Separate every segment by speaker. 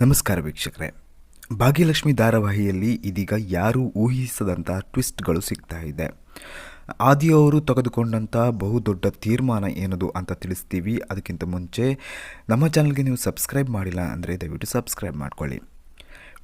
Speaker 1: ನಮಸ್ಕಾರ ವೀಕ್ಷಕರೇ. ಭಾಗ್ಯಲಕ್ಷ್ಮಿ ಧಾರಾವಾಹಿಯಲ್ಲಿ ಇದೀಗ ಯಾರೂ ಊಹಿಸದಂಥ ಟ್ವಿಸ್ಟ್ಗಳು ಸಿಗ್ತಾ ಇದೆ. ಆದಿಯವರು ತೆಗೆದುಕೊಂಡಂಥ ಬಹುದೊಡ್ಡ ತೀರ್ಮಾನ ಏನದು ಅಂತ ತಿಳಿಸ್ತೀವಿ. ಅದಕ್ಕಿಂತ ಮುಂಚೆ ನಮ್ಮ ಚಾನಲ್ಗೆ ನೀವು ಸಬ್ಸ್ಕ್ರೈಬ್ ಮಾಡಿಲ್ಲ ಅಂದರೆ ದಯವಿಟ್ಟು ಸಬ್ಸ್ಕ್ರೈಬ್ ಮಾಡ್ಕೊಳ್ಳಿ.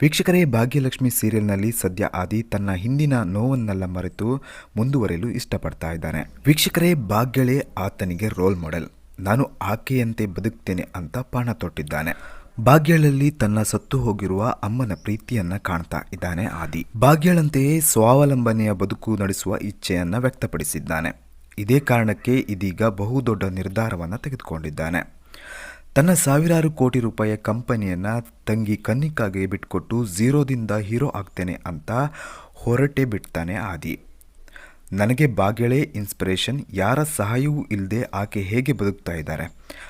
Speaker 1: ವೀಕ್ಷಕರೇ, ಭಾಗ್ಯಲಕ್ಷ್ಮಿ ಸೀರಿಯಲ್ನಲ್ಲಿ ಸದ್ಯ ಆದಿ ತನ್ನ ಹಿಂದಿನ ನೋವನ್ನೆಲ್ಲ ಮರೆತು ಮುಂದುವರೆಯಲು ಇಷ್ಟಪಡ್ತಾ ಇದ್ದಾನೆ. ವೀಕ್ಷಕರೇ, ಭಾಗ್ಯಳೇ ಆತನಿಗೆ ರೋಲ್ ಮಾಡೆಲ್ ನಾನು ಆಕೆಯಂತೆ ಬದುಕ್ತೇನೆ ಅಂತ ಪಾಣ ತೊಟ್ಟಿದ್ದಾನೆ. ಭಾಗ್ಯಳಲ್ಲಿ ತನ್ನ ಸತ್ತು ಹೋಗಿರುವ ಅಮ್ಮನ ಪ್ರೀತಿಯನ್ನ ಕಾಣ್ತಾ ಇದ್ದಾನೆ ಆದಿ. ಭಾಗ್ಯಳಂತೆಯೇ ಸ್ವಾವಲಂಬನೆಯ ಬದುಕು ನಡೆಸುವ ಇಚ್ಛೆಯನ್ನ ವ್ಯಕ್ತಪಡಿಸಿದ್ದಾನೆ. ಇದೇ ಕಾರಣಕ್ಕೆ ಇದೀಗ ಬಹುದೊಡ್ಡ ನಿರ್ಧಾರವನ್ನು ತೆಗೆದುಕೊಂಡಿದ್ದಾನೆ. ತನ್ನ ಸಾವಿರಾರು ಕೋಟಿ ರೂಪಾಯಿಯ ಕಂಪನಿಯನ್ನ ತಂಗಿ ಕನ್ನಿಕಾಗೆ ಬಿಟ್ಕೊಟ್ಟು ಝೀರೋದಿಂದ ಹೀರೋ ಆಗ್ತೇನೆ ಅಂತ ಹೊರಟೆ ಬಿಡ್ತಾನೆ ಆದಿ. ನನಗೆ ಬಾಗೆಳೆ ಇನ್ಸ್ಪಿರೇಷನ್ ಯಾರ ಸಹಾಯವೂ ಇಲ್ಲದೆ ಆಕೆ ಹೇಗೆ ಬದುಕ್ತಾ ಇದ್ದಾರೆ?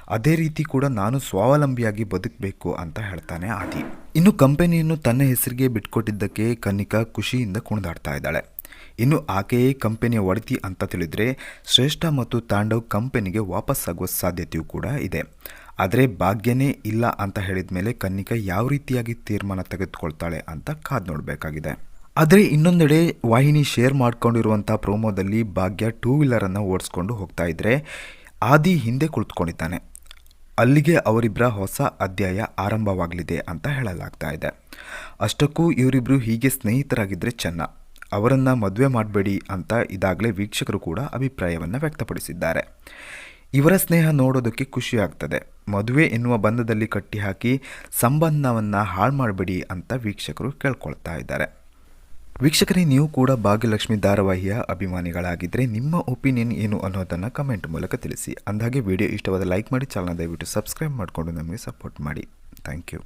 Speaker 1: ಅದೇ ರೀತಿ ಕೂಡ ನಾನು ಸ್ವಾವಲಂಬಿಯಾಗಿ ಬದುಕಬೇಕು ಅಂತ ಹೇಳ್ತಾನೆ ಆದಿ. ಇನ್ನು ಕಂಪನಿಯನ್ನು ತನ್ನ ಹೆಸರಿಗೆ ಬಿಟ್ಕೊಟ್ಟಿದ್ದಕ್ಕೆ ಕನ್ನಿಕಾ ಖುಷಿಯಿಂದ ಕುಣಿದಾಡ್ತಾ ಇದ್ದಾಳೆ. ಇನ್ನು ಆಕೆಯೇ ಕಂಪನಿಯ ಒಡತಿ ಅಂತ ತಿಳಿದರೆ ಶ್ರೇಷ್ಠ ಮತ್ತು ತಾಂಡವ್ ಕಂಪನಿಗೆ ವಾಪಸ್ಸಾಗುವ ಸಾಧ್ಯತೆಯೂ ಕೂಡ ಇದೆ. ಆದರೆ ಭಾಗ್ಯನೇ ಇಲ್ಲ ಅಂತ ಹೇಳಿದ ಮೇಲೆ ಕನ್ನಿಕಾ ಯಾವ ರೀತಿಯಾಗಿ ತೀರ್ಮಾನ ತೆಗೆದುಕೊಳ್ತಾಳೆ ಅಂತ ಕಾದು ನೋಡಬೇಕಾಗಿದೆ. ಆದರೆ ಇನ್ನೊಂದೆಡೆ ವಾಹಿನಿ ಶೇರ್ ಮಾಡ್ಕೊಂಡಿರುವಂಥ ಪ್ರೋಮೋದಲ್ಲಿ ಭಾಗ್ಯ ಟೂ ವೀಲರನ್ನು ಓಡಿಸ್ಕೊಂಡು ಹೋಗ್ತಾ ಇದ್ದರೆ ಆದಿ ಹಿಂದೆ ಕುಳಿತುಕೊಂಡಿದ್ದಾನೆ. ಅಲ್ಲಿಗೆ ಅವರಿಬ್ಬರ ಹೊಸ ಅಧ್ಯಾಯ ಆರಂಭವಾಗಲಿದೆ ಅಂತ ಹೇಳಲಾಗ್ತಾ ಇದೆ. ಅಷ್ಟಕ್ಕೂ ಇವರಿಬ್ಬರು ಹೀಗೆ ಸ್ನೇಹಿತರಾಗಿದ್ದರೆ ಚೆನ್ನ. ಅವರನ್ನು ಮದುವೆ ಮಾಡಬೇಡಿ ಅಂತ ಇದಾಗಲೇ ವೀಕ್ಷಕರು ಕೂಡ ಅಭಿಪ್ರಾಯವನ್ನು ವ್ಯಕ್ತಪಡಿಸಿದ್ದಾರೆ. ಇವರ ಸ್ನೇಹ ನೋಡೋದಕ್ಕೆ ಖುಷಿಯಾಗ್ತದೆ ಮದುವೆ ಎನ್ನುವ ಬಂಧದಲ್ಲಿ ಕಟ್ಟಿಹಾಕಿ ಸಂಬಂಧವನ್ನು ಹಾಳು ಮಾಡಬೇಡಿ ಅಂತ ವೀಕ್ಷಕರು ಕೇಳ್ಕೊಳ್ತಾ ಇದ್ದಾರೆ. ವೀಕ್ಷಕರೇ, ನೀವು ಕೂಡ ಭಾಗ್ಯಲಕ್ಷ್ಮಿ ಧಾರಾವಾಹಿಯ ಅಭಿಮಾನಿಗಳಾಗಿದ್ದರೆ ನಿಮ್ಮ ಒಪಿನಿಯನ್ ಏನು ಅನ್ನೋದನ್ನು ಕಮೆಂಟ್ ಮೂಲಕ ತಿಳಿಸಿ. ಅಂದಾಗೆ ವಿಡಿಯೋ ಇಷ್ಟವಾದ ಲೈಕ್ ಮಾಡಿ ಚಾನಲ್ ದಯವಿಟ್ಟು ಸಬ್ಸ್ಕ್ರೈಬ್ ಮಾಡಿಕೊಂಡು ನಮಗೆ ಸಪೋರ್ಟ್ ಮಾಡಿ. Thank you.